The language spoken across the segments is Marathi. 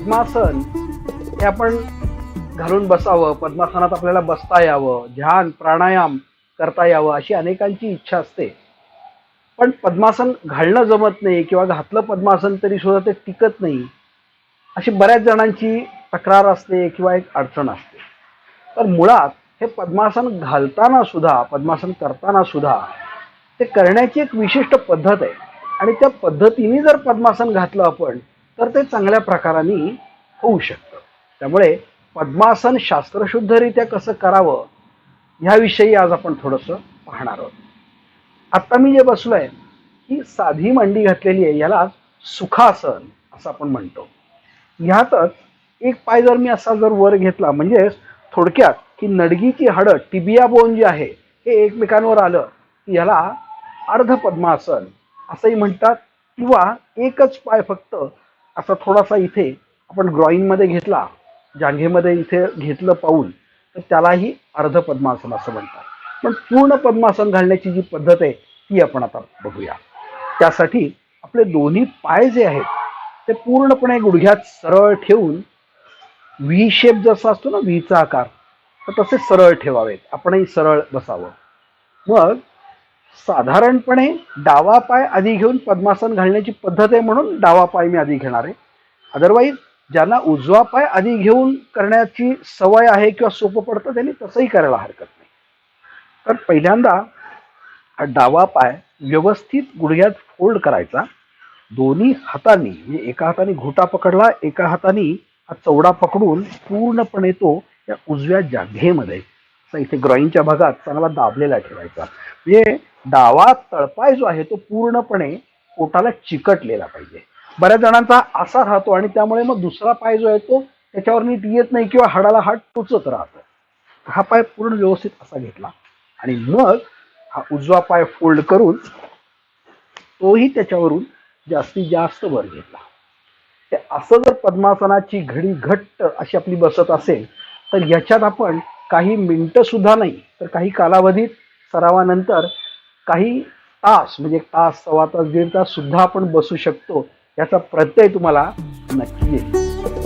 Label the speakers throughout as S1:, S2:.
S1: पद्मासन हे आपण घालून बसावं पद्मासनात आपल्याला बसता यावं ध्यान प्राणायाम करता यावं अशी अनेकांची इच्छा असते. पण पद्मासन घालणं जमत नाही किंवा घातलं पद्मासन तरी सुद्धा ते टिकत नाही अशी बऱ्याच जणांची तक्रार असते किंवा एक अडचण असते. तर मुळात हे पद्मासन घालताना सुद्धा पद्मासन करताना सुद्धा ते करण्याची एक विशिष्ट पद्धत आहे. आणि त्या पद्धतीने जर पद्मासन घातलं आपण तर ते चांगल्या प्रकाराने होऊ शकतं. त्यामुळे पद्मासन शास्त्रशुद्धरित्या कसं करावं ह्याविषयी आज आपण थोडंसं पाहणार आहोत. आत्ता मी जे बसलो आहे ही साधी मांडी घातलेली आहे याला सुखासन असं आपण म्हणतो. ह्यातच एक पाय जर मी असा जर वर घेतला म्हणजेच थोडक्यात की नडगीची हाडं टिबिया बोन जे आहे हे एकमेकांवर आलं की ह्याला अर्ध पद्मासन असंही म्हणतात किंवा एकच पाय फक्त असा थोडासा इथे आपण ड्रॉइंगमध्ये घेतला जांघेमध्ये इथे घेतलं पाऊल तर त्यालाही अर्ध पद्मासन असं म्हणतात. पण पूर्ण पद्मासन घालण्याची जी पद्धत आहे ती आपण आता बघूया. त्यासाठी आपले दोन्ही पाय जे आहेत ते पूर्णपणे गुडघ्यात सरळ ठेवून व्ही शेप जसा असतो ना व्हीचा आकार तर तसे सरळ ठेवावेत. आपणही सरळ बसावं. मग साधारणपणे डावा पाय आधी घेऊन पद्मासन घालण्याची पद्धत आहे म्हणून डावा पाय मी आधी घेणार आहे. अदरवाईज ज्यांना उजवा पाय आधी घेऊन करण्याची सवय आहे किंवा सोपं पडतं त्यांनी तसंही करायला हरकत नाही. तर पहिल्यांदा हा डावा पाय व्यवस्थित गुडघ्यात फोल्ड करायचा. दोन्ही हातांनी म्हणजे एका हाताने घोटा पकडला एका हाताने हा चौडा पकडून पूर्णपणे तो या उजव्या जाघेमध्ये असा इथे ग्रॉईंगच्या भागात चांगला दाबलेला ठेवायचा. म्हणजे डावा तळपाय जो आहे तो पूर्णपणे पोटाला चिकटलेला पाहिजे. बऱ्याच जणांचा असा राहतो आणि त्यामुळे मग दुसरा पाय जो आहे तो त्याच्यावर नीट येत नाही किंवा हाडाला हाड टोचत राहतो. हा पाय पूर्ण व्यवस्थित असा घेतला. आणि मग हा उजवा पाय फोल्ड करून तोही त्याच्यावरून जास्तीत जास्त वर घेतला. ते असं जर पद्मासनाची घडी घट्ट अशी आपली बसत असेल तर ह्याच्यात आपण काही मिनटं सुद्धा नाही तर काही कालावधीत सरावानंतर काही तास म्हणजे तास सव्वा तास दीड तास सुद्धा आपण बसू शकतो याचा प्रत्यय तुम्हाला नक्की येईल.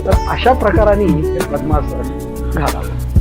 S1: तर अशा प्रकाराने हे पद्मासन घालावं.